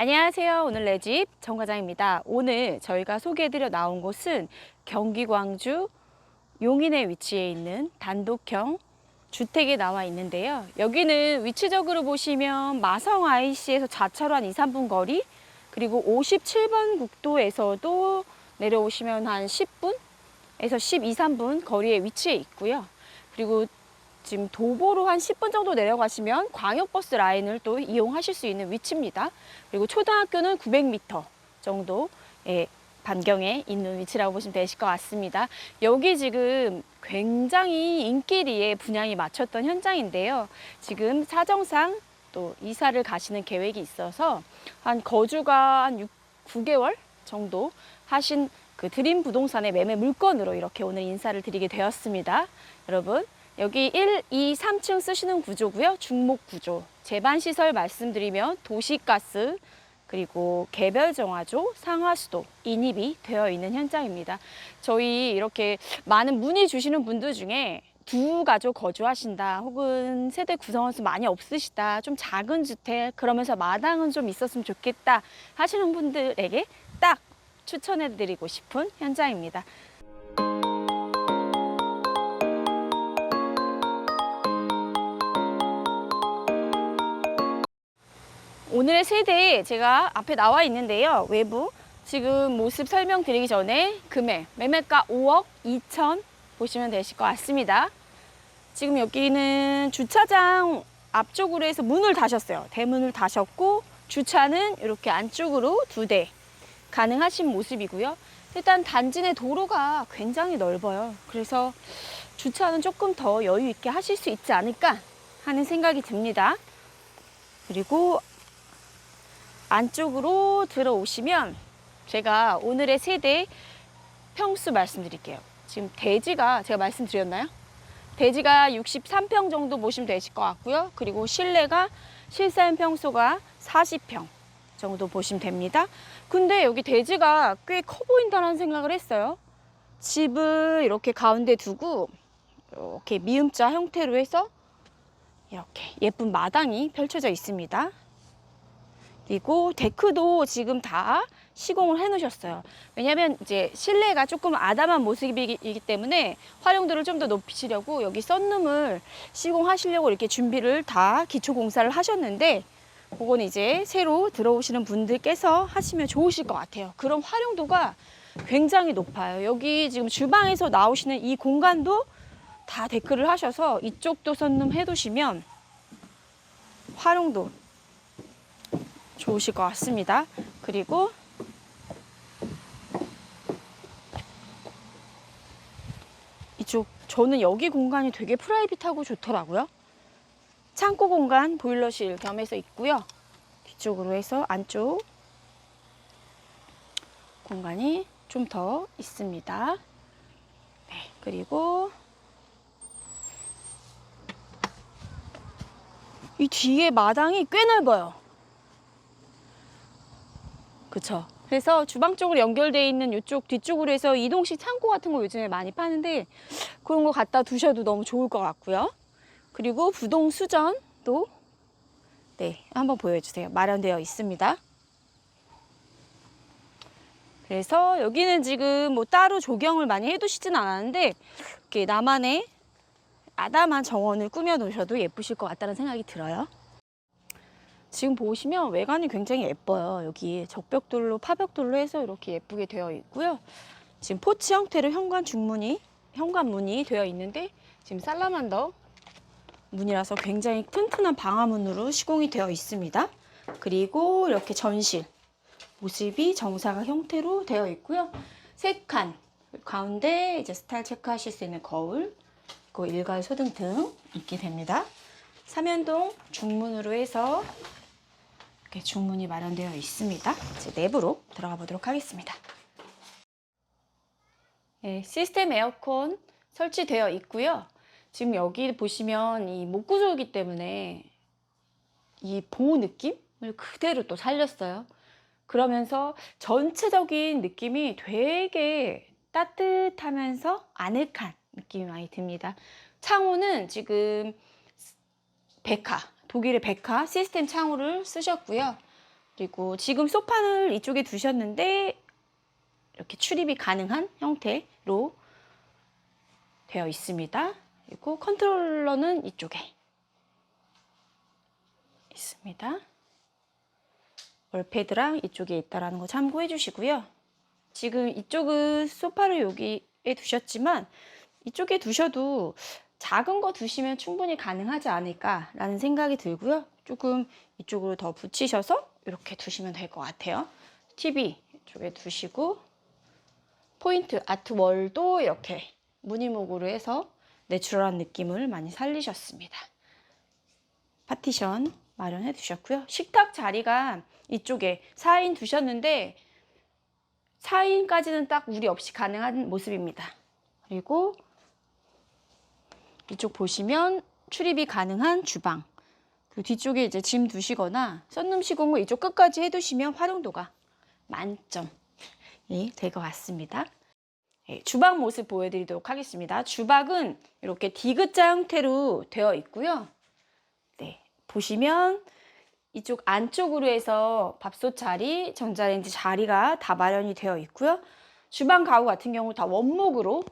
안녕하세요. 오늘 내 집 정과장입니다. 오늘 저희가 소개해드려 나온 곳은 경기 광주 용인에 위치해 있는 단독형 주택에 나와 있는데요. 여기는 위치적으로 보시면 마성 IC에서 자차로 한 2, 3분 거리 그리고 57번 국도에서도 내려오시면 한 10분에서 12, 3분 거리에 위치해 있고요. 그리고 지금 도보로 한 10분 정도 내려가시면 광역버스 라인을 또 이용하실 수 있는 위치입니다. 그리고 초등학교는 900m 정도의 반경에 있는 위치라고 보시면 되실 것 같습니다. 여기 지금 굉장히 인기리에 분양이 맞췄던 현장인데요. 지금 사정상 또 이사를 가시는 계획이 있어서 한 거주가 한 6, 9개월 정도 하신 그 드림 부동산의 매매 물건으로 이렇게 오늘 인사를 드리게 되었습니다. 여러분 여기 1, 2, 3층 쓰시는 구조고요. 중목 구조. 제반 시설 말씀드리면 도시가스 그리고 개별 정화조, 상하수도 인입이 되어 있는 현장입니다. 저희 이렇게 많은 문의 주시는 분들 중에 두 가족 거주하신다 혹은 세대 구성원 수 많이 없으시다 좀 작은 주택 그러면서 마당은 좀 있었으면 좋겠다 하시는 분들에게 딱 추천해 드리고 싶은 현장입니다. 오늘의 세대 제가 앞에 나와 있는데요. 외부 지금 모습 설명드리기 전에 금액 매매가 5억 2천 보시면 되실 것 같습니다. 지금 여기는 주차장 앞쪽으로 해서 문을 닫았어요. 대문을 닫았고 주차는 이렇게 안쪽으로 두 대 가능하신 모습이고요. 일단 단지 내 도로가 굉장히 넓어요. 그래서 주차는 조금 더 여유 있게 하실 수 있지 않을까 하는 생각이 듭니다. 그리고 안쪽으로 들어오시면 제가 오늘의 세대 평수 말씀드릴게요. 지금 대지가 제가 말씀드렸나요? 대지가 63평 정도 보시면 되실 것 같고요. 그리고 실내가 실사용 평수가 40평 정도 보시면 됩니다. 근데 여기 대지가 꽤 커 보인다는 생각을 했어요. 집을 이렇게 가운데 두고 이렇게 미음자 형태로 해서 이렇게 예쁜 마당이 펼쳐져 있습니다. 그리고 데크도 지금 다 시공을 해 놓으셨어요. 왜냐면 이제 실내가 조금 아담한 모습이기 때문에 활용도를 좀 더 높이시려고 여기 썬룸을 시공하시려고 이렇게 준비를 다 기초 공사를 하셨는데 그건 이제 새로 들어오시는 분들께서 하시면 좋으실 것 같아요. 그런 활용도가 굉장히 높아요. 여기 지금 주방에서 나오시는 이 공간도 다 데크를 하셔서 이쪽도 썬룸 해두시면 활용도 좋으실 것 같습니다. 그리고 이쪽 저는 여기 공간이 되게 프라이빗하고 좋더라고요. 창고 공간 보일러실 겸해서 있고요. 뒤쪽으로 해서 안쪽 공간이 좀 더 있습니다. 네, 그리고 이 뒤에 마당이 꽤 넓어요. 그쵸. 그래서 주방 쪽으로 연결되어 있는 이쪽 뒤쪽으로 해서 이동식 창고 같은 거 요즘에 많이 파는데 그런 거 갖다 두셔도 너무 좋을 것 같고요. 그리고 부동 수전도 네 한번 보여주세요. 마련되어 있습니다. 그래서 여기는 지금 뭐 따로 조경을 많이 해두시진 않았는데 이렇게 나만의 아담한 정원을 꾸며 놓으셔도 예쁘실 것 같다는 생각이 들어요. 지금 보시면 외관이 굉장히 예뻐요. 여기 적벽돌로 파벽돌로 해서 이렇게 예쁘게 되어 있고요. 지금 포치 형태로 현관 중문이 현관문이 되어 있는데 지금 살라만더 문이라서 굉장히 튼튼한 방화문으로 시공이 되어 있습니다. 그리고 이렇게 전실 모습이 정사각 형태로 되어 있고요. 세 칸 가운데 이제 스타일 체크하실 수 있는 거울, 그 일괄 소등 등 있게 됩니다. 삼연동 중문으로 해서 이렇게 중문이 마련되어 있습니다. 이제 내부로 들어가 보도록 하겠습니다. 네, 시스템 에어컨 설치되어 있고요. 지금 여기 보시면 이 목구조이기 때문에 이보 느낌을 그대로 또 살렸어요. 그러면서 전체적인 느낌이 되게 따뜻하면서 아늑한 느낌이 많이 듭니다. 창호는 지금 백화, 독일의 백화 시스템 창호를 쓰셨고요. 그리고 지금 소파를 이쪽에 두셨는데 이렇게 출입이 가능한 형태로 되어 있습니다. 그리고 컨트롤러는 이쪽에 있습니다. 월패드랑 이쪽에 있다라는 거 참고해 주시고요. 지금 이쪽은 소파를 여기에 두셨지만 이쪽에 두셔도 작은 거 두시면 충분히 가능하지 않을까라는 생각이 들고요. 조금 이쪽으로 더 붙이셔서 이렇게 두시면 될 것 같아요. TV 이쪽에 두시고 포인트 아트월도 이렇게 무늬목으로 해서 내추럴한 느낌을 많이 살리셨습니다. 파티션 마련해 두셨고요. 식탁 자리가 이쪽에 4인 두셨는데 4인까지는 딱 무리 없이 가능한 모습입니다. 그리고 이쪽 보시면 출입이 가능한 주방. 그 뒤쪽에 이제 짐 두시거나 썬룸 시공을 이쪽 끝까지 해두시면 활용도가 만점이 될 것 같습니다. 예, 주방 모습 보여드리도록 하겠습니다. 주방은 이렇게 디귿자 형태로 되어 있고요. 네, 보시면 이쪽 안쪽으로 해서 밥솥 자리, 전자레인지 자리가 다 마련이 되어 있고요. 주방 가구 같은 경우 다 원목으로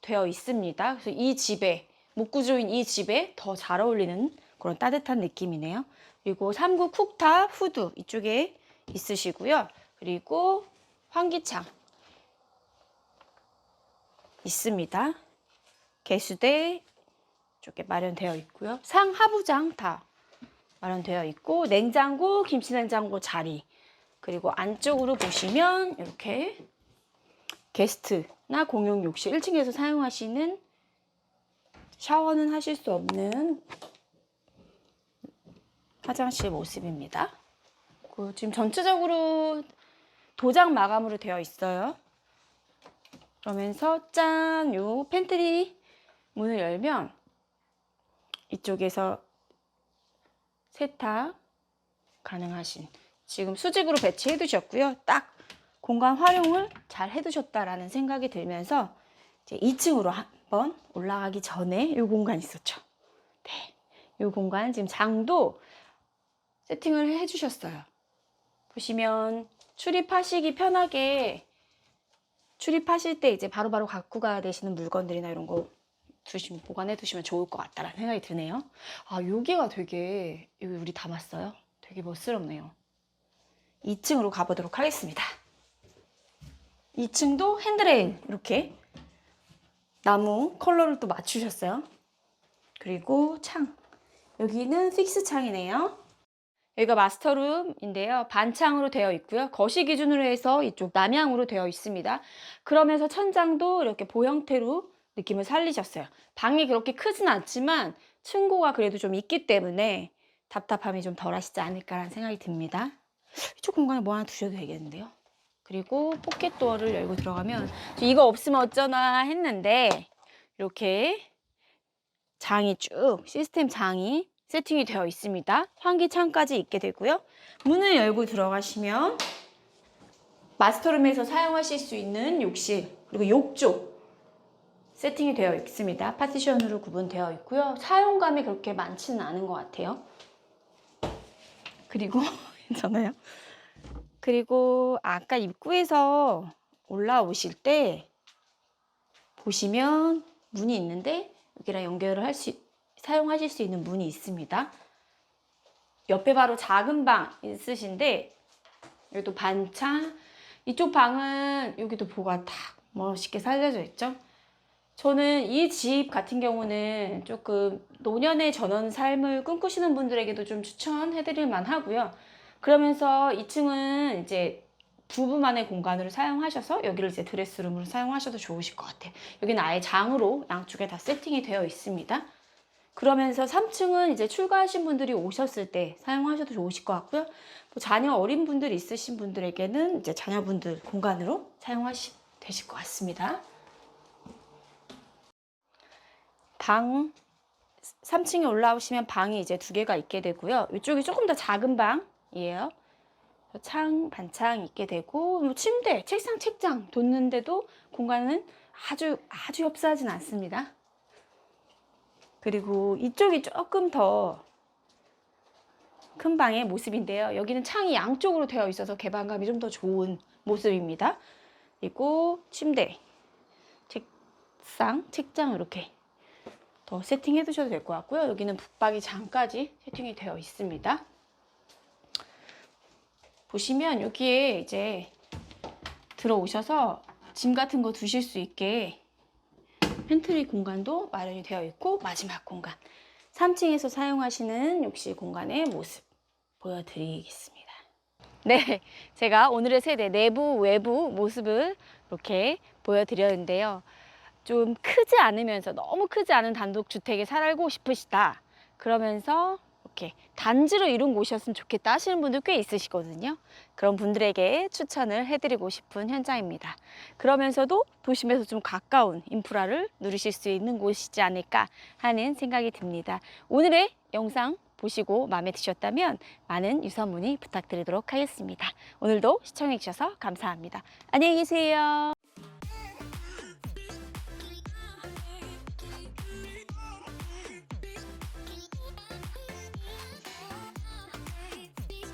되어 있습니다. 그래서 이 집에 목구조인 이 집에 더 잘 어울리는 그런 따뜻한 느낌이네요. 그리고 3구 쿡탑 후드 이쪽에 있으시고요. 그리고 환기창 있습니다. 개수대 쪽에 마련되어 있고요. 상하부장 다 마련되어 있고 냉장고, 김치냉장고 자리 그리고 안쪽으로 보시면 이렇게 게스트나 공용 욕실 1층에서 사용하시는 샤워는 하실 수 없는 화장실 모습입니다. 그 지금 전체적으로 도장 마감으로 되어 있어요. 그러면서 짠! 요 팬트리 문을 열면 이쪽에서 세탁 가능하신 지금 수직으로 배치해 두셨고요. 딱 공간 활용을 잘 해 두셨다라는 생각이 들면서 이제 2층으로 한 번 올라가기 전에 이 공간 있었죠. 네, 이 공간 지금 장도 세팅을 해주셨어요. 보시면 출입하시기 편하게 출입하실 때 이제 바로바로 갖고 가야 되시는 물건들이나 이런 거 두시면 보관해 두시면 좋을 것 같다라는 생각이 드네요. 아 여기가 되게 여기 우리 담았어요. 되게 멋스럽네요. 2층으로 가보도록 하겠습니다. 2층도 핸드레일 이렇게 나무 컬러를 또 맞추셨어요. 그리고 창 여기는 픽스 창이네요. 여기가 마스터룸인데요. 반창으로 되어 있고요. 거실 기준으로 해서 이쪽 남향으로 되어 있습니다. 그러면서 천장도 이렇게 보 형태로 느낌을 살리셨어요. 방이 그렇게 크진 않지만 층고가 그래도 좀 있기 때문에 답답함이 좀 덜 하시지 않을까라는 생각이 듭니다. 이쪽 공간에 뭐 하나 두셔도 되겠는데요. 그리고 포켓 도어를 열고 들어가면 이거 없으면 어쩌나 했는데 이렇게 장이 쭉 시스템 장이 세팅이 되어 있습니다. 환기창까지 있게 되고요. 문을 열고 들어가시면 마스터룸에서 사용하실 수 있는 욕실 그리고 욕조 세팅이 되어 있습니다. 파티션으로 구분되어 있고요. 사용감이 그렇게 많지는 않은 것 같아요. 그리고 괜찮아요. 그리고 아까 입구에서 올라오실 때 보시면 문이 있는데 여기랑 연결을 할 수, 사용하실 수 있는 문이 있습니다. 옆에 바로 작은 방 있으신데 여기도 반찬 이쪽 방은 여기도 보가 딱 멋있게 살려져 있죠. 저는 이 집 같은 경우는 조금 노년의 전원 삶을 꿈꾸시는 분들에게도 좀 추천해드릴 만하고요. 그러면서 2층은 이제 부부만의 공간으로 사용하셔서 여기를 이제 드레스룸으로 사용하셔도 좋으실 것 같아요. 여기는 아예 장으로 양쪽에 다 세팅이 되어 있습니다. 그러면서 3층은 이제 출가하신 분들이 오셨을 때 사용하셔도 좋으실 것 같고요. 뭐 자녀 어린 분들 있으신 분들에게는 이제 자녀분들 공간으로 사용하시 되실 것 같습니다. 방 3층에 올라오시면 방이 이제 두 개가 있게 되고요. 이쪽이 조금 더 작은 방 이에요. 창, 반창 있게 되고 뭐 침대, 책상, 책장 뒀는데도 공간은 아주 아주 협소하진 않습니다. 그리고 이쪽이 조금 더 큰 방의 모습인데요. 여기는 창이 양쪽으로 되어 있어서 개방감이 좀 더 좋은 모습입니다. 그리고 침대, 책상, 책장 이렇게 더 세팅해 두셔도 될 것 같고요. 여기는 붙박이 장까지 세팅이 되어 있습니다. 보시면 여기에 이제 들어오셔서 짐 같은 거 두실 수 있게 팬트리 공간도 마련이 되어 있고 마지막 공간 3층에서 사용하시는 욕실 공간의 모습 보여드리겠습니다. 네, 제가 오늘의 세대 내부 외부 모습을 이렇게 보여드렸는데요. 좀 크지 않으면서 너무 크지 않은 단독 주택에 살고 싶으시다. 그러면서 이렇게 단지로 이룬 곳이었으면 좋겠다 하시는 분들 꽤 있으시거든요. 그런 분들에게 추천을 해드리고 싶은 현장입니다. 그러면서도 도심에서 좀 가까운 인프라를 누리실 수 있는 곳이지 않을까 하는 생각이 듭니다. 오늘의 영상 보시고 마음에 드셨다면 많은 유선 문의 부탁드리도록 하겠습니다. 오늘도 시청해 주셔서 감사합니다. 안녕히 계세요.